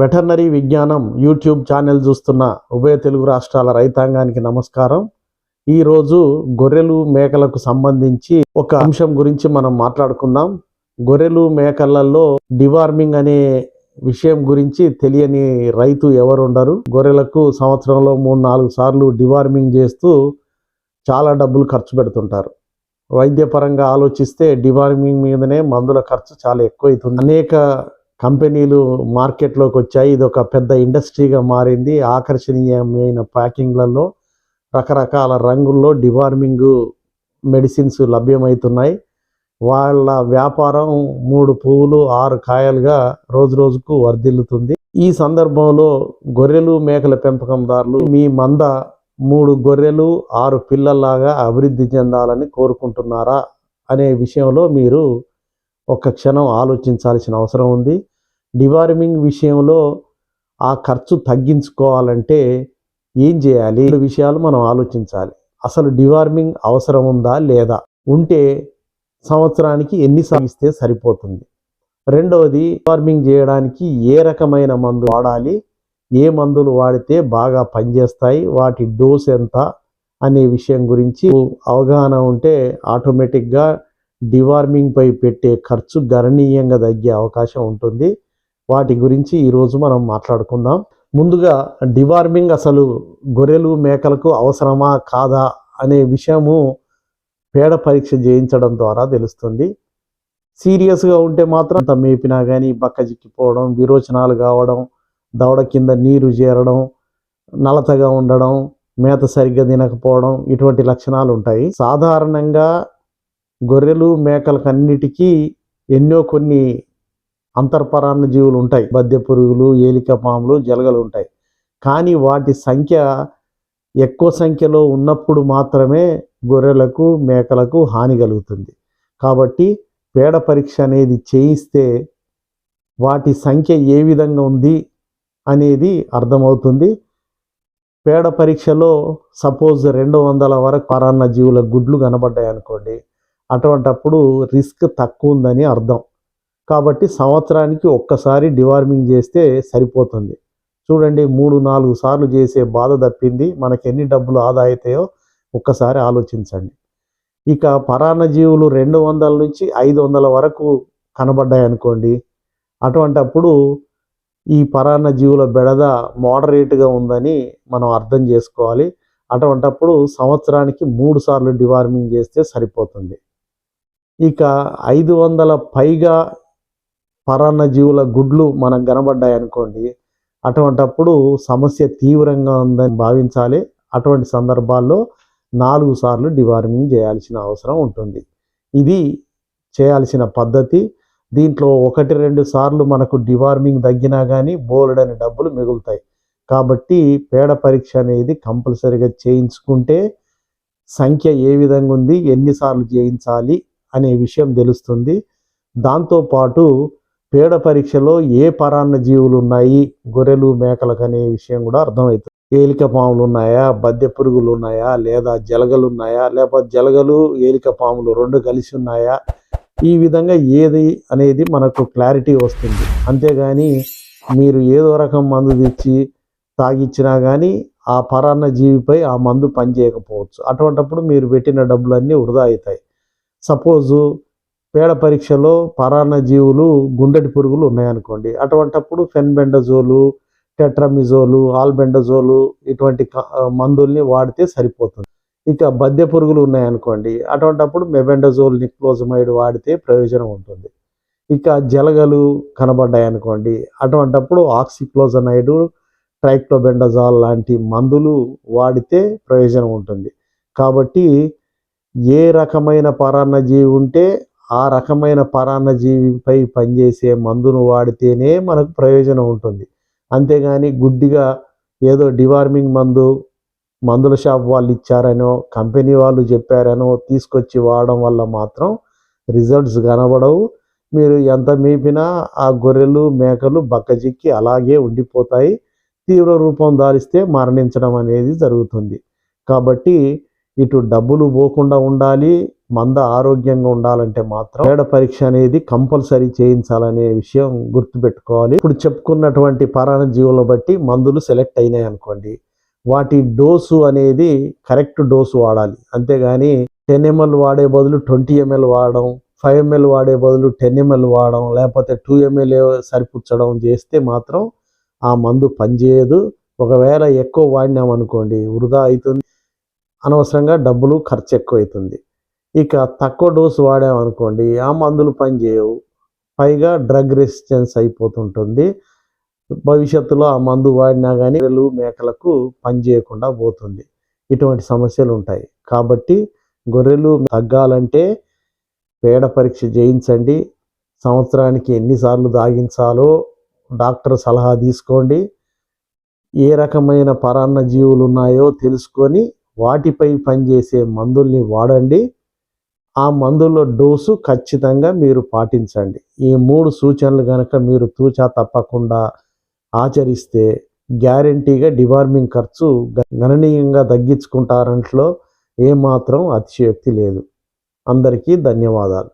Veterinary విజ్ఞానం YouTube channel చూస్తున్న ఉభయ తెలుగు రాష్ట్రాల రైతాంగానికి నమస్కారం. ఈరోజు గొర్రెలు మేకలకు సంబంధించి ఒక అంశం గురించి మనం మాట్లాడుకుందాం. గొర్రెలు మేకలలో డివార్మింగ్ అనే విషయం గురించి తెలియని రైతు ఎవరు ఉండరు గొర్రెలకు సంవత్సరంలో మూడు నాలుగు సార్లు డివార్మింగ్ చేస్తూ చాలా డబ్బులు ఖర్చు పెడుతుంటారు. వైద్యపరంగా ఆలోచిస్తే డివార్మింగ్ మీదనే మందుల ఖర్చు చాలా ఎక్కువ అవుతుంది అనేక కంపెనీలు మార్కెట్లోకి వచ్చాయి. ఇది ఒక పెద్ద ఇండస్ట్రీగా మారింది. ఆకర్షణీయమైన ప్యాకింగ్లలో రకరకాల రంగుల్లో డివార్మింగ్ మెడిసిన్స్ లభ్యమవుతున్నాయి. వాళ్ళ వ్యాపారం మూడు పువ్వులు ఆరు కాయలుగా రోజు రోజుకు వర్ధిల్లుతుంది. ఈ సందర్భంలో గొర్రెలు మేకల పెంపకందారులు మీ మంద మూడు గొర్రెలు ఆరు పిల్లల్లాగా అభివృద్ధి చెందాలని కోరుకుంటున్నారా అనే విషయంలో మీరు ఒక క్షణం ఆలోచించాల్సిన అవసరం ఉంది. డివార్మింగ్ విషయంలో ఆ ఖర్చు తగ్గించుకోవాలంటే ఏం చేయాలి? విషయాలు మనం ఆలోచించాలి. అసలు డివార్మింగ్ అవసరం ఉందా లేదా? ఉంటే సంవత్సరానికి ఎన్ని సాగిస్తే సరిపోతుంది? రెండవది డివార్మింగ్ చేయడానికి ఏ రకమైన మందు వాడాలి? ఏ మందులు వాడితే బాగా పనిచేస్తాయి? వాటి డోస్ ఎంత? అనే విషయం గురించి అవగాహన ఉంటే ఆటోమేటిక్గా డివార్మింగ్పై పెట్టే ఖర్చు గణనీయంగా తగ్గే అవకాశం ఉంటుంది. వాటి గురించి ఈరోజు మనం మాట్లాడుకుందాం. ముందుగా డివార్మింగ్ అసలు గొర్రెలు మేకలకు అవసరమా కాదా అనే విషయము పేడ పరీక్ష చేయించడం ద్వారా తెలుస్తుంది. సీరియస్గా ఉంటే మాత్రం అంత మేపినా కానీ బక్క చిక్కిపోవడం విరోచనాలు కావడం దవడ కింద నీరు చేరడం నలతగా ఉండడం మేత సరిగ్గా తినకపోవడం ఇటువంటి లక్షణాలు ఉంటాయి. సాధారణంగా గొర్రెలు మేకలకన్నిటికీ ఎన్నో కొన్ని అంతర్పరాన్న జీవులు ఉంటాయి. బద్దె పురుగులు ఏలిక పాములు జలగలు ఉంటాయి. కానీ వాటి సంఖ్య ఎక్కువ సంఖ్యలో ఉన్నప్పుడు మాత్రమే గొర్రెలకు మేకలకు హాని కలుగుతుంది. కాబట్టి పేడ పరీక్ష అనేది చేయిస్తే వాటి సంఖ్య ఏ విధంగా ఉంది అనేది అర్థమవుతుంది. పేడ పరీక్షలో సపోజ్ రెండు వందల వరకు పరాన్న జీవుల గుడ్లు కనబడ్డాయి అనుకోండి అటువంటప్పుడు రిస్క్ తక్కువ ఉందని అర్థం. కాబట్టి సంవత్సరానికి ఒక్కసారి డివార్మింగ్ చేస్తే సరిపోతుంది. చూడండి మూడు నాలుగు సార్లు చేసే బాధ తప్పింది. మనకి ఎన్ని డబ్బులు ఆదా అవుతాయో ఒక్కసారి ఆలోచించండి. ఇక పరాన్న జీవులు రెండు వందల నుంచి ఐదు వందల వరకు కనబడ్డాయి అనుకోండి. అటువంటప్పుడు ఈ పరాన్న జీవుల బెడద మోడరేట్గా ఉందని మనం అర్థం చేసుకోవాలి. అటువంటప్పుడు సంవత్సరానికి మూడు సార్లు డివార్మింగ్ చేస్తే సరిపోతుంది. ఇక ఐదు వందల పైగా పరాన్న జీవుల గుడ్లు మనకు కనబడ్డాయి అనుకోండి అటువంటప్పుడు సమస్య తీవ్రంగా ఉందని భావించాలి. అటువంటి సందర్భాల్లో నాలుగు సార్లు డివార్మింగ్ చేయాల్సిన అవసరం ఉంటుంది. ఇది చేయాల్సిన పద్ధతి. దీంట్లో ఒకటి రెండు సార్లు మనకు డివార్మింగ్ తగ్గినా కానీ బోలెడని డబ్బులు మిగులుతాయి. కాబట్టి పేడ పరీక్ష అనేది కంపల్సరీగా చేయించుకుంటే సంఖ్య ఏ విధంగా ఉంది ఎన్నిసార్లు చేయించాలి అనే విషయం తెలుస్తుంది. దాంతోపాటు పేడ పరీక్షలో ఏ పరాన్న జీవులు ఉన్నాయి? గొర్రెలు మేకలకు అనే విషయం కూడా అర్థమవుతుంది. ఏలిక పాములు ఉన్నాయా? బద్దె పురుగులు ఉన్నాయా? లేదా జలగలు ఉన్నాయా? లేకపోతే జలగలు ఏలిక పాములు రెండు కలిసి ఉన్నాయా? ఈ విధంగా ఏది అనేది మనకు క్లారిటీ వస్తుంది. అంతేగాని మీరు ఏదో రకం మందు తెచ్చి తాగిచ్చినా కానీ ఆ పరాన్న జీవిపై ఆ మందు పనిచేయకపోవచ్చు. అటువంటప్పుడు మీరు పెట్టిన డబ్బులన్నీ వృధా అవుతాయి. సపోజు పేడ పరీక్షలో పరాన్న జీవులు గుండెటి పురుగులు ఉన్నాయనుకోండి. అటువంటప్పుడు ఫెన్బెండజోలు టెట్రమిజోలు ఆల్బెండజోలు ఇటువంటి మందుల్ని వాడితే సరిపోతుంది. ఇక బద్దె పురుగులు ఉన్నాయనుకోండి అటువంటప్పుడు మెబెండజోల్ నిక్లోజమైడ్ వాడితే ప్రయోజనం ఉంటుంది. ఇక జలగలు కనబడ్డాయి అనుకోండి అటువంటప్పుడు ఆక్సిక్లోజనైడ్ ట్రైక్లోబెండజాల్ లాంటి మందులు వాడితే ప్రయోజనం ఉంటుంది. కాబట్టి ఏ రకమైన పరాన్నజీవి ఉంటే ఆ రకమైన పరాన్నజీవిపై పనిచేసే మందును వాడితేనే మనకు ప్రయోజనం ఉంటుంది. అంతేగాని గుడ్డిగా ఏదో డివార్మింగ్ మందు మందుల షాప్ వాళ్ళు ఇచ్చారనో కంపెనీ వాళ్ళు చెప్పారనో తీసుకొచ్చి వాడడం వల్ల మాత్రం రిజల్ట్స్ కనబడవు. మీరు ఎంత మేపినా ఆ గొర్రెలు మేకలు బక్కజిక్కి అలాగే ఉండిపోతాయి. తీవ్ర రూపం దారిస్తే మరణించడం అనేది జరుగుతుంది. కాబట్టి ఇటు డబ్బులు పోకుండా ఉండాలి మంద ఆరోగ్యంగా ఉండాలంటే మాత్రం పేడ పరీక్ష అనేది కంపల్సరీ చేయించాలనే విషయం గుర్తుపెట్టుకోవాలి. ఇప్పుడు చెప్పుకున్నటువంటి పరాణ జీవులను బట్టి మందులు సెలెక్ట్ అయినాయి అనుకోండి వాటి డోసు అనేది కరెక్ట్ డోసు వాడాలి. అంతేగాని టెన్ ఎంఎల్ వాడే బదులు ట్వంటీ ఎంఎల్ వాడడం ఫైవ్ ఎంఎల్ వాడే బదులు టెన్ ఎంఎల్ వాడడం లేకపోతే టూ ఎంఎల్ సరిపుచ్చడం చేస్తే మాత్రం ఆ మందు పనిచేయదు. ఒకవేళ ఎక్కువ వాడినాం అనుకోండి వృధా అవుతుంది. అనవసరంగా డబ్బులు ఖర్చు ఎక్కువ అవుతుంది ఇక తక్కువ డోసు వాడామనుకోండి ఆ మందులు పనిచేయవు పైగా డ్రగ్ రెసిస్టెన్స్ అయిపోతుంటుంది. భవిష్యత్తులో ఆ మందు వాడినా కానీ గొర్రెలు మేకలకు పనిచేయకుండా పోతుంది. ఇటువంటి సమస్యలు ఉంటాయి కాబట్టి గొర్రెలు తగ్గాలంటే పేడ పరీక్ష చేయించండి. సంవత్సరానికి ఎన్నిసార్లు దాగించాలో డాక్టర్ సలహా తీసుకోండి. ఏ రకమైన పరాన్న జీవులు ఉన్నాయో తెలుసుకొని వాటిపై పనిచేసే మందుల్ని వాడండి. ఆ మందుల డోసు ఖచ్చితంగా మీరు పాటించండి. ఈ మూడు సూచనలు కనుక మీరు తూచా తప్పకుండా ఆచరిస్తే గ్యారంటీగా డివార్మింగ్ ఖర్చు గ- గణనీయంగా తగ్గించుకుంటారంట్లో ఏమాత్రం అతిశయోక్తి లేదు. అందరికీ ధన్యవాదాలు.